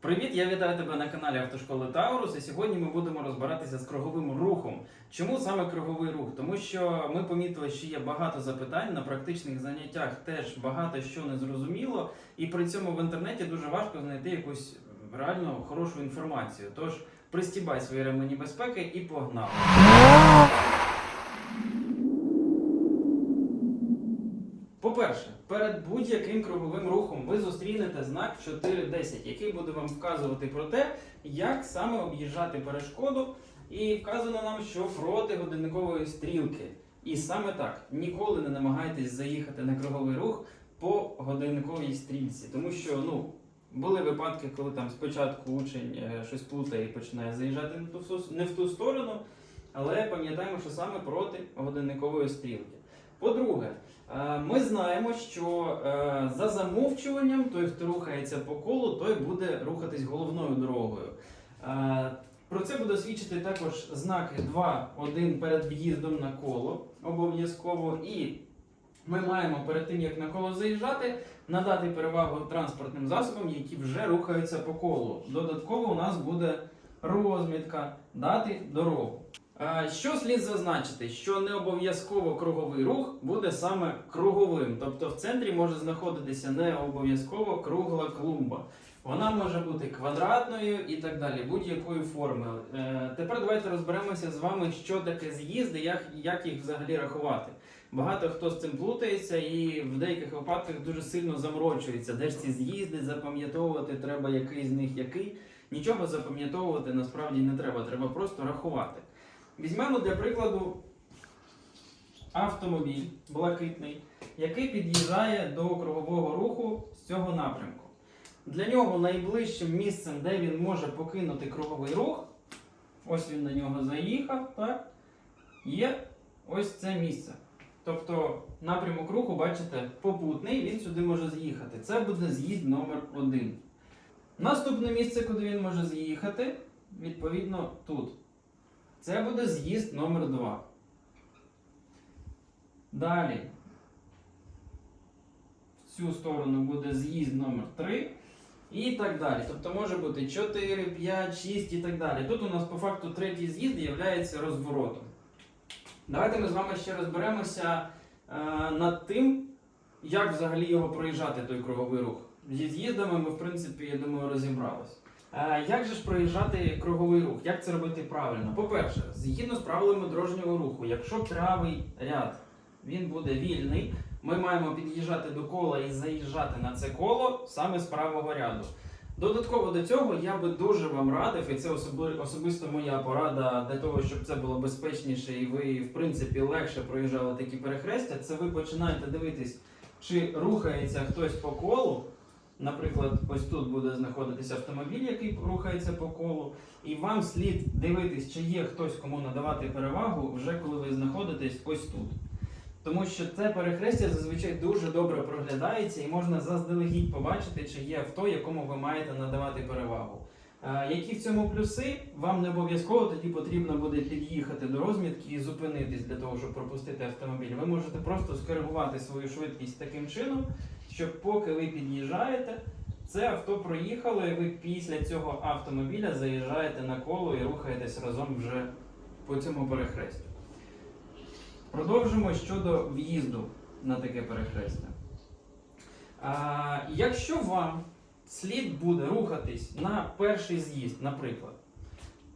Привіт, я вітаю тебе на каналі Автошколи Таурус. І сьогодні ми будемо розбиратися з круговим рухом. Чому саме круговий рух? Тому що ми помітили, що є багато запитань на практичних заняттях, теж багато що не зрозуміло, і при цьому в інтернеті дуже важко знайти якусь реально хорошу інформацію. Тож пристібай свої ремені безпеки і погнали. По-перше, перед будь-яким круговим рухом ви зустрінете знак 410, який буде вам вказувати про те, як саме об'їжджати перешкоду. І вказано нам, що проти годинникової стрілки. І саме так, ніколи не намагайтесь заїхати на круговий рух по годинниковій стрільці, тому що ну. Були випадки, коли там спочатку учень е, щось плутає і починає заїжджати не в ту, сторону, але пам'ятаємо, що саме проти годинникової стрілки. По-друге, ми знаємо, що е, за замовчуванням той, хто рухається по колу, той буде рухатись головною дорогою. Е, Про це буде свідчити також знак 2.1 перед в'їздом на коло обов'язково. І ми маємо перед тим, як на коло заїжджати, надати перевагу транспортним засобам, які вже рухаються по колу. Додатково у нас буде розмітка дати дорогу. Що слід зазначити, що не обов'язково круговий рух буде саме круговим, тобто в центрі може знаходитися не обов'язково кругла клумба. Вона може бути квадратною і так далі, будь-якої форми. Е, Тепер давайте розберемося з вами, що таке з'їзди, як, як їх взагалі рахувати. Багато хто з цим плутається і в деяких випадках дуже сильно заморочується. Де ж ці з'їзди запам'ятовувати треба, який з них який. Нічого запам'ятовувати насправді не треба, треба просто рахувати. Візьмемо для прикладу автомобіль блакитний, який під'їжджає до кругового руху з цього напрямку. Для нього найближчим місцем, де він може покинути круговий рух, ось він на нього заїхав, так, є ось це місце. Тобто напрямок руху, бачите, попутний, він сюди може з'їхати. Це буде з'їзд номер один. Наступне місце, куди він може з'їхати, відповідно тут. Це буде з'їзд номер 2. Далі. В цю сторону буде з'їзд номер 3. І так далі. Тобто може бути 4, 5, 6 і так далі. Тут у нас по факту третій з'їзд є розворотом. Давайте ми з вами ще розберемося е, над тим, як взагалі його проїжджати, той круговий рух. Зі з'їздами ми, в принципі, я думаю, розібрались. Е, як же ж проїжджати круговий рух? Як це робити правильно? По-перше, згідно з правилами дорожнього руху, якщо правий ряд він буде вільний, ми маємо під'їжджати до кола і заїжджати на це коло саме з правого ряду. Додатково до цього я би дуже вам радив, і це особи- особисто моя порада для того, щоб це було безпечніше і ви, в принципі, легше проїжджали такі перехрестя. Це ви починаєте дивитись, чи рухається хтось по колу. Наприклад, ось тут буде знаходитися автомобіль, який рухається по колу, і вам слід дивитись, чи є хтось, кому надавати перевагу, вже коли ви знаходитесь ось тут. Тому що це перехрестя зазвичай дуже добре проглядається і можна заздалегідь побачити, чи є авто, якому ви маєте надавати перевагу. Е, Які в цьому плюси? Вам не обов'язково тоді потрібно буде під'їхати до розмітки і зупинитись для того, щоб пропустити автомобіль. Ви можете просто скоригувати свою швидкість таким чином, щоб поки ви під'їжджаєте, це авто проїхало, і ви після цього автомобіля заїжджаєте на коло і рухаєтесь разом вже по цьому перехрестю. Продовжимо щодо в'їзду на таке перехрестя. А, якщо вам слід буде рухатись на перший з'їзд, наприклад,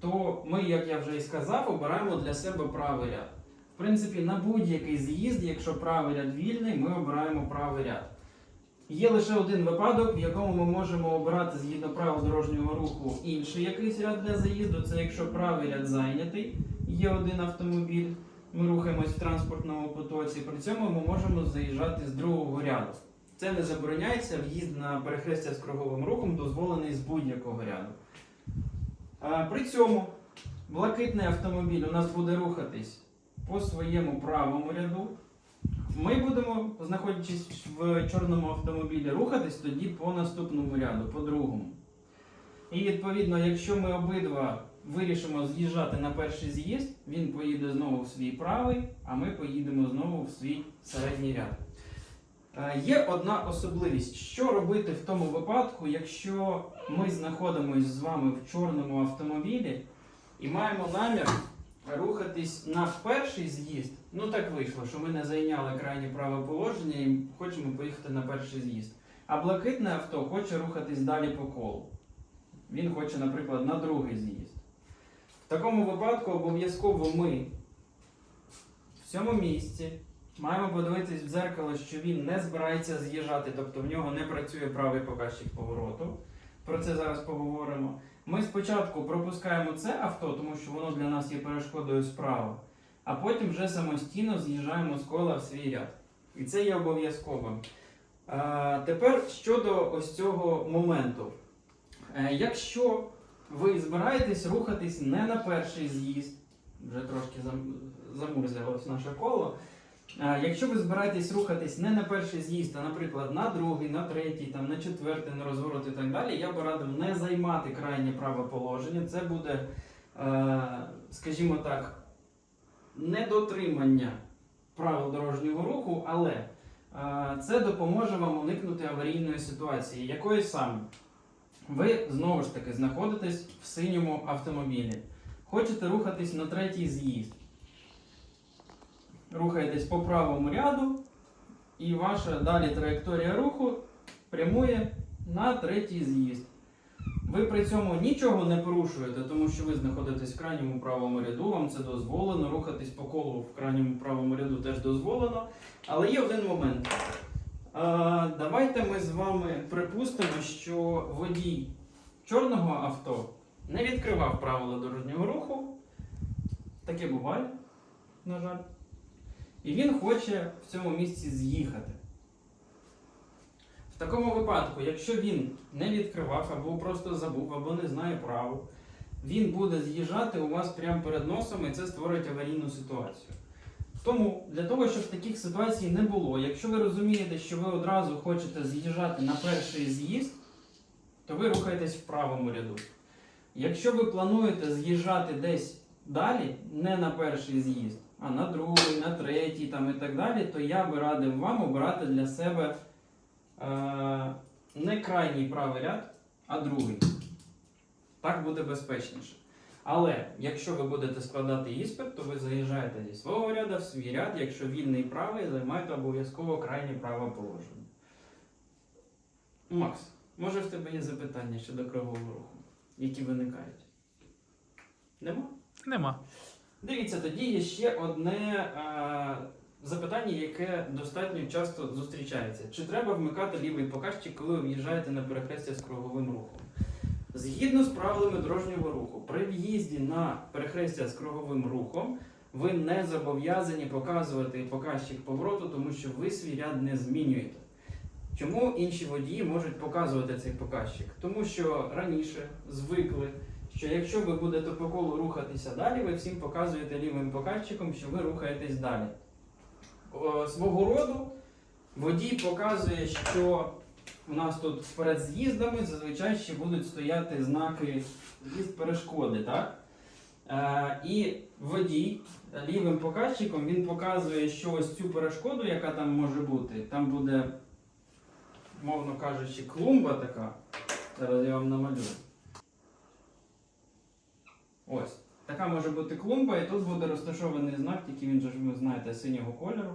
то ми, як я вже і сказав, обираємо для себе правий ряд. В принципі, на будь-який з'їзд, якщо правий ряд вільний, ми обираємо правий ряд. Є лише один випадок, в якому ми можемо обирати згідно правил дорожнього руху інший якийсь ряд для заїзду. Це якщо правий ряд зайнятий, є один автомобіль, ми рухаємось в транспортному потоці. При цьому ми можемо заїжджати з другого ряду. Це не забороняється. В'їзд на перехрестя з круговим рухом дозволений з будь-якого ряду. При цьому блакитний автомобіль у нас буде рухатись по своєму правому ряду. Ми будемо, знаходячись в чорному автомобілі, рухатись тоді по наступному ряду, по другому. І відповідно, якщо ми обидва вирішимо з'їжджати на перший з'їзд, він поїде знову в свій правий, а ми поїдемо знову в свій середній ряд. Е, Є одна особливість, що робити в тому випадку, якщо ми знаходимося з вами в чорному автомобілі і маємо намір рухатись на перший з'їзд. Ну так вийшло, що ми не зайняли крайнє праве положення і хочемо поїхати на перший з'їзд. А блакитне авто хоче рухатись далі по колу. Він хоче, наприклад, на другий з'їзд. В такому випадку обов'язково ми в цьому місці маємо подивитись в дзеркало, що він не збирається з'їжджати, тобто в нього не працює правий показчик повороту. Про це зараз поговоримо. Ми спочатку пропускаємо це авто, тому що воно для нас є перешкодою справа, а потім вже самостійно з'їжджаємо з кола в свій ряд. І це є обов'язковим. Тепер щодо ось цього моменту. Е, якщо ви збираєтесь рухатись не на перший з'їзд, вже трошки зам- замурзилось наше коло. Якщо ви збираєтесь рухатись не на перший з'їзд, а, наприклад, на другий, на третій, там, на четвертий, на розворот і так далі, я би радив не займати крайнє праве положення. Це буде, е, скажімо так, недотримання правил дорожнього руху, але е, це допоможе вам уникнути аварійної ситуації. Якої саме? Ви знову ж таки знаходитесь в синьому автомобілі. Хочете рухатись на третій з'їзд. Рухаєтесь по правому ряду, і ваша далі траєкторія руху прямує на третій з'їзд. Ви при цьому нічого не порушуєте, тому що ви знаходитесь в крайньому правому ряду, вам це дозволено. Рухатись по колу в крайньому правому ряду теж дозволено. Але є один момент. А, давайте ми з вами припустимо, що водій чорного авто не відкривав правила дорожнього руху. Таке буває, на жаль. І він хоче в цьому місці з'їхати. В такому випадку, якщо він не відкривав, або просто забув, або не знає правил, він буде з'їжджати у вас прямо перед носом і це створить аварійну ситуацію. Тому для того, щоб таких ситуацій не було, якщо ви розумієте, що ви одразу хочете з'їжджати на перший з'їзд, то ви рухаєтесь в правому ряду. Якщо ви плануєте з'їжджати десь далі, не на перший з'їзд, а на другий, на третій там, і так далі, то я би радив вам обирати для себе е, не крайній правий ряд, а другий. Так буде безпечніше. Але якщо ви будете складати іспит, то ви заїжджаєте зі свого ряду в свій ряд, якщо вільний правий, займаєте обов'язково крайнє праве положення. Макс, може в тебе є запитання щодо кругового руху, які виникають? Нема? Нема. Дивіться, тоді є ще одне е, запитання, яке достатньо часто зустрічається. Чи треба вмикати лівий показчик, коли ви в'їжджаєте на перехрестя з круговим рухом? Згідно з правилами дорожнього руху, при в'їзді на перехрестя з круговим рухом ви не зобов'язані показувати показчик повороту, тому що ви свій ряд не змінюєте. Чому інші водії можуть показувати цей показчик? Тому що раніше звикли, що якщо ви будете по колу рухатися далі, ви всім показуєте лівим показчиком, що ви рухаєтесь далі. Свого роду водій показує, що у нас тут перед з'їздами зазвичай ще будуть стояти знаки з'їзд перешкоди, так? Е, і водій лівим показчиком він показує, що ось цю перешкоду, яка там може бути, там буде, мовно кажучи, клумба така. Зараз я вам намалюю. Ось. Така може бути клумба, і тут буде розташований знак, тільки він же ж ви знаєте синього кольору.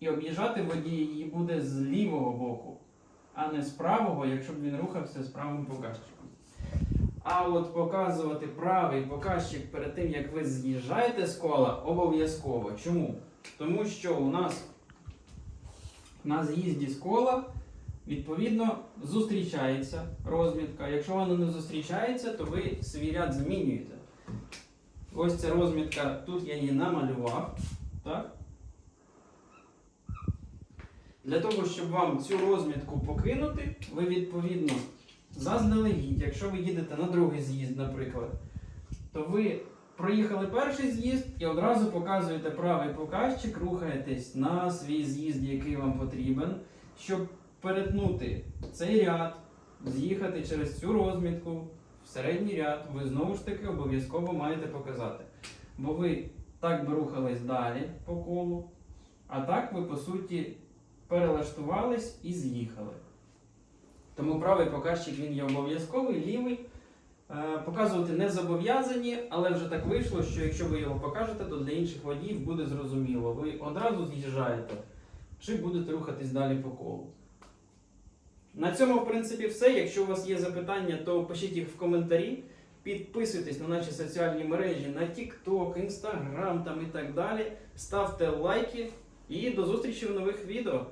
І об'їжджати водій її буде з лівого боку, а не з правого, якщо б він рухався з правим показчиком. А от показувати правий показчик перед тим, як ви з'їжджаєте з кола, обов'язково. Чому? Тому що у нас на з'їзді з кола відповідно зустрічається розмітка. Якщо вона не зустрічається, то ви свій ряд змінюєте. Ось ця розмітка, тут я її намалював. Так? Для того, щоб вам цю розмітку покинути, ви відповідно заздалегідь, якщо ви їдете на другий з'їзд, наприклад, то ви проїхали перший з'їзд і одразу показуєте правий показчик, рухаєтесь на свій з'їзд, який вам потрібен, щоб перетнути цей ряд, з'їхати через цю розмітку в середній ряд, ви знову ж таки обов'язково маєте показати. Бо ви Так би рухались далі по колу. А так ви, по суті, перелаштувались і з'їхали. Тому правий показчик він є обов'язковий, лівий. Е, Показувати не зобов'язані, але вже так вийшло, що якщо ви його покажете, то для інших водіїв буде зрозуміло. Ви одразу з'їжджаєте чи будете рухатись далі по колу. На цьому, в принципі, все. Якщо у вас є запитання, то пишіть їх в коментарі. Підписуйтесь на наші соціальні мережі на TikTok, Instagram там і так далі. Ставте лайки і до зустрічі в нових відео.